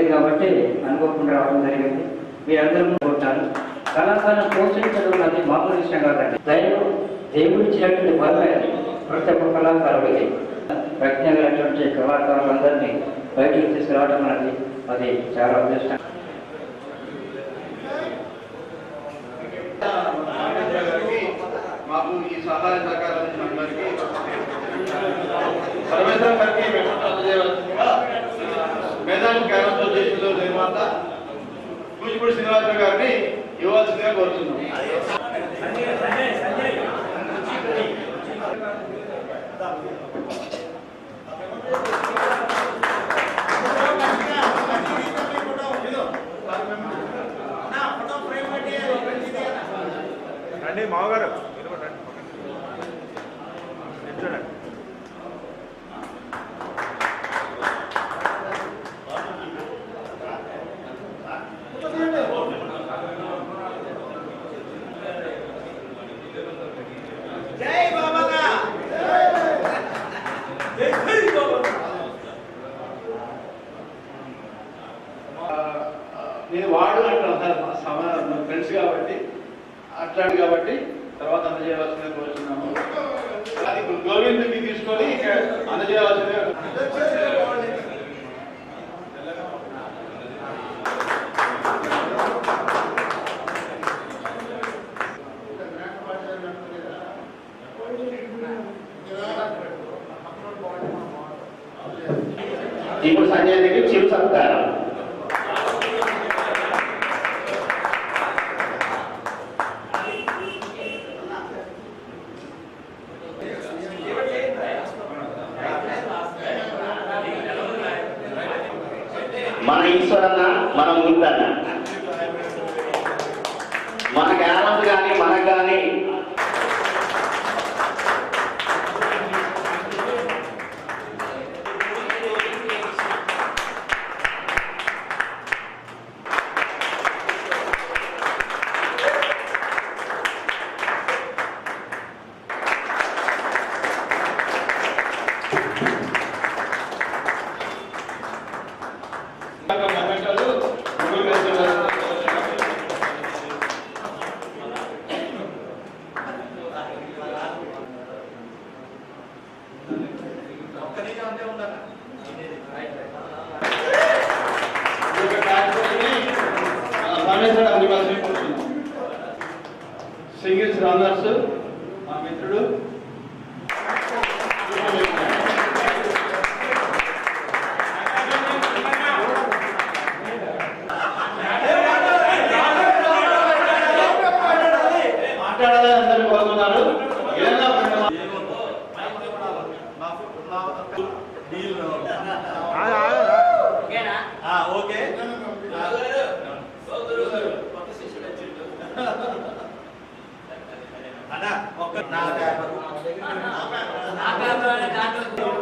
లేదు కాబట్టి అనుకోకుండా రావడం జరిగింది. మీరందరూ కోరుతాను కళాశాలను పోషించడం అనేది మామూలు విషయం కాదండి. దైవం దేవుడు ఇచ్చినటువంటి వరమే ప్రతి ఒక్క కళాకారుడికి ప్రజ్ఞ కలిగినటువంటి కళాకారులందరినీ బయటకు తీసుకురావడం అనేది అది చాలా అదృష్టం మాకు ఈ సహాయ సహకారం ఇచ్చిన అందరికీ సర్వేంద్ర గారికి వెంకట అందజేయవలసిందిగా మేధావి క్యారెక్టర్ నిర్మాత కూచిపూడి శ్రీనివాసరావు గారిని ఇవ్వాల్సిందిగా కోరుతున్నాం. మామగారు మీరు కూడా రండి నిల్చోండి. నేను వాడు అంటాను సమాన ఫ్రెండ్స్ కాబట్టి అట్లాంటి కాబట్టి తర్వాత అందజేయవలసిందిగా కోరుతున్నాము అది గోవింద్కి తీసుకొని ఇక అందజేయవలసిందిగా ఇప్పుడు సంజయ్ దగ్గర చిరు సత్కారం మన ఈశ్వరన్న మన ముందన్న. మనకు ఆనంద్ కానీ మనకు కానీ అందివ్వాల్సిందిగా కోరుతున్నాం. సింగిల్స్ రన్నర్స్ మా మిత్రుడు. మాట్లాడాలని అన్నా ఒక్క నా ఏం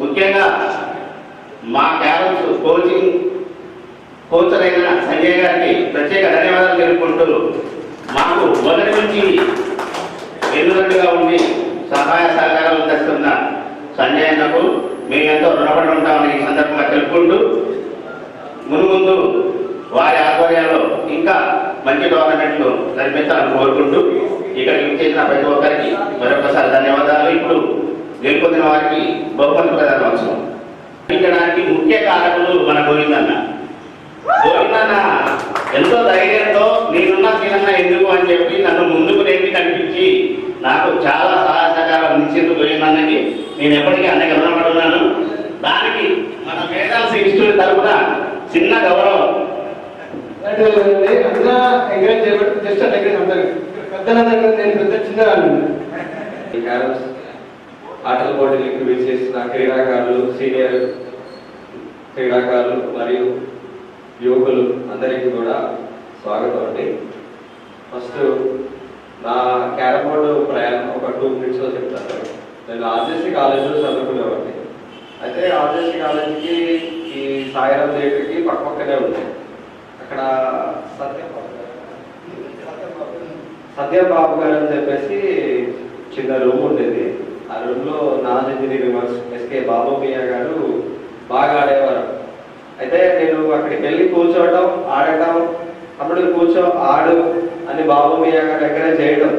ముఖ్యంగా మా క్యారమ్స్ కోచింగ్ కోచర్ అయిన సంజయ్ గారికి ప్రత్యేక ధన్యవాదాలు తెలుపుకుంటూ మాకు మొదటి నుంచి ఎన్నున్నట్టుగా ఉండి సహాయ సహకారాలు తెస్తున్న సంజయ్ అన్నకు మేము ఎంతో రుణపడి ఉంటామని ఈ సందర్భంగా తెలుపుకుంటూ మునుముందు వారి ఆధ్వర్యంలో ఇంకా మంచి టోర్నమెంట్లు నడిపించాలని కోరుకుంటూ ఇక్కడికి చేసిన ప్రతి ఒక్కరికి మరొకసారి ధన్యవాదాలు. ఇప్పుడు గెలుపొందిన వారికి బహుమతి ప్రధానోత్సవం గెలిపించడానికి ముఖ్య కారకులు మన గోవిందన్న. గోవిందన్న ఎంతో ధైర్యంతో నేనున్నా నేనన్నా ఎందుకు? అని చెప్పి నన్ను ముందుకు నెట్టి కనిపించి నాకు చాలా సహాయ సహకారం ఇచ్చింది గోవిందన్నకి. నేను ఎప్పటికీ అన్నకి రుణపడున్నాను దానికి మన మేధాల్స్ ఇన్స్టిట్యూట్ తరఫున చిన్న గౌరవం. జస్ట్ పెద్దలందరూ నేను పెద్ద చిన్న ఆటల పోటీలకు విచ్చేసిన క్రీడాకారులు సీనియర్ క్రీడాకారులు మరియు యువకులు అందరికీ కూడా స్వాగతం అండి. ఫస్ట్ నా క్యారమ్ బోర్డు ప్రయాణం ఒక టూ మినిట్స్లో చెప్తాను. నేను ఆర్జేసీ కాలేజీలో చదువుకునేవాడిని. అయితే ఆర్జేసీ కాలేజీకి ఈ సాయిరాం థియేటర్కి పక్క పక్కనే ఉంటాయి అక్కడ సత్యబాబు సత్యబాబు గారు అని చెప్పేసి చిన్న రూమ్ ఉండేది. ఆ రూమ్లో లో non engineering works S K Babu garu బాగా ఆడేవారు. అయితే నేను అక్కడికి వెళ్ళి కూర్చోవడం ఆడటం అప్పుడు కూర్చో ఆడు అని బాబు గారి దగ్గర చేయడం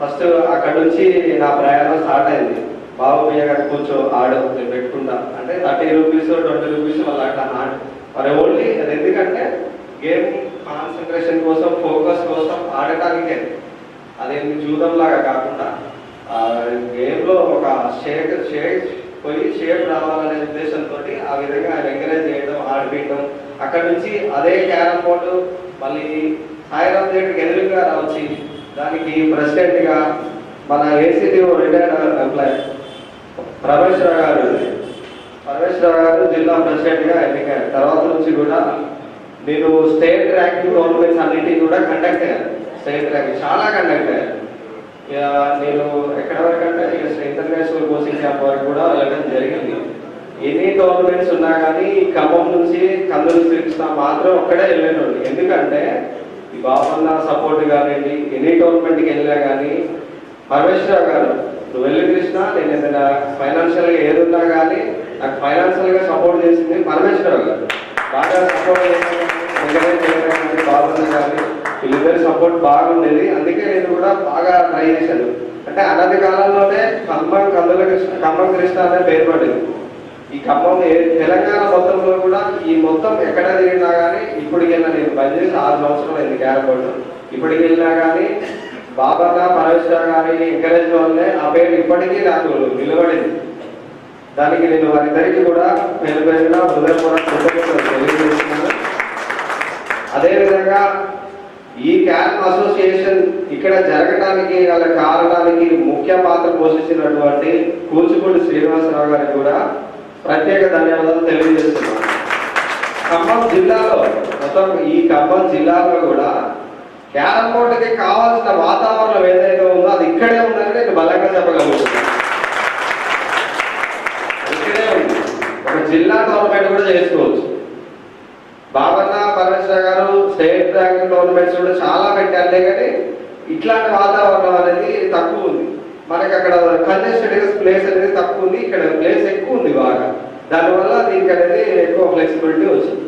ఫస్ట్ అక్కడ నుంచి నా ప్రయాణం స్టార్ట్ అయింది. బాబు గారు కూర్చో ఆడు నేను పెట్టుకుంటా. అంటే థర్టీ రూపీస్ ట్వంటీ రూపీస్ వాళ్ళు అట్లా ఆడు మరి ఓన్లీ అది ఎందుకంటే గేమ్ కాన్సన్ట్రేషన్ కోసం ఫోకస్ కోసం ఆడటానికే. అదేమి జూదం లాగా కాకుండా. గేమ్లో ఒక షేక్ షేక్ పోయి షేప్ రావాలనే ఉద్దేశంతో ఆ విధంగా ఆయన ఎంకరేజ్ చేయడం ఆడిపించడం. అక్కడ నుంచి అదే క్యారమ్ బోర్డు మళ్ళీ సాయిరామ్ థియేటర్కి ఎదురుగా వచ్చి దానికి ప్రెసిడెంట్గా మన ఏసీటీ రిటైర్డ్ ఎంప్లాయ్. పరమేశ్వర గారు. పరమేశ్వర గారు జిల్లా ప్రెసిడెంట్గా ఎన్నికయ్యారు. తర్వాత నుంచి కూడా నేను స్టేట్ ర్యాంకింగ్ టోర్నమెంట్స్ అన్నిటికీ కూడా కండక్ట్ అయ్యాను. స్టేట్ ర్యాంకింగ్ చాలా కండక్ట్ అయ్యాను. ఇక నేను ఎక్కడ వరకు అంటే ఇక ఇంటర్నేషనల్ కోచింగ్ క్యాంప్ వరకు కూడా వెళ్ళడం జరిగింది. ఎన్ని టోర్నమెంట్స్ ఉన్నా కానీ ఖమ్మం నుంచి కందులు శ్రీకృష్ణ మాత్రం ఒక్కడే వెళ్ళాను. ఎందుకంటే ఈ బాబన్న సపోర్ట్ కానివ్వండి ఎన్ని టోర్నమెంట్కి వెళ్ళినా కానీ పరమేశ్వర గారు నువ్వు వెళ్ళి కృష్ణ నేను ఏదైనా ఫైనాన్షియల్గా ఏది ఉన్నా కానీ నాకు ఫైనాన్షియల్గా సపోర్ట్ చేసింది పరమేశ్వర గారు. బాగా సపోర్ట్ చేసిన బాబన్న కానీ వీళ్ళిద్దరి సపోర్ట్ బాగుండేది. అందుకే నేను అంటే అనతి కాలంలోనే ఖమ్మం కల్లుల కృష్ణ ఖమ్మం కృష్ణ అనే పేరు పడింది. ఈ ఖమ్మం తెలంగాణ మొత్తంలో కూడా ఈ మొత్తం ఎక్కడ తిరిగినా కానీ ఇప్పటికి నేను బంద్ చేసి ఆరు సంవత్సరాలు అయింది క్యారబోర్డ్ ఇప్పటికి వెళ్ళినా కానీ బాబన్న పరమేశ్వర గారి ఎంకరేజ్ వల్లే ఆ పేరు ఇప్పటికీ నాకు నిలబడింది. దానికి నేను వారిద్దరికీ కూడా పేరు పేరుగా హృదయపూర్వక తెలియజేస్తున్నాను. అదేవిధంగా ఈ క్యాప్ అసోసియేషన్ ఇక్కడ జరగడానికి గల కారణానికి ముఖ్య పాత్ర పోషించినటువంటి కూచిపూడి శ్రీనివాసరావు గారికి కూడా ప్రత్యేక ధన్యవాదాలు తెలియజేస్తున్నాను ఖమ్మం జిల్లాలో మొత్తం ఈ ఖమ్మం జిల్లాలో కూడా క్యారమ్ బోర్డుకి కావాల్సిన వాతావరణం ఏదైతే ఉందో అది ఇక్కడే ఉందని నేను బలంగా చెప్పగలుగుతున్నాను. ఇక్కడే ఉంది. ఒక జిల్లా గవర్నమెంట్ కూడా చేసుకోవచ్చు. బాబన్న పరమేశ్వర గారు స్టేట్ ర్యాంక్ టోర్నమెంట్స్ కూడా చాలా పెట్టారులే కానీ ఇట్లాంటి వాతావరణం అనేది తక్కువ ఉంది. మనకి అక్కడ కంజెస్టెడ్ ప్లేస్ అనేది తక్కువ ఉంది. ఇక్కడ ప్లేస్ ఎక్కువ ఉంది బాగా. దానివల్ల దీనికి అనేది ఎక్కువ ఫ్లెక్సిబిలిటీ వచ్చింది.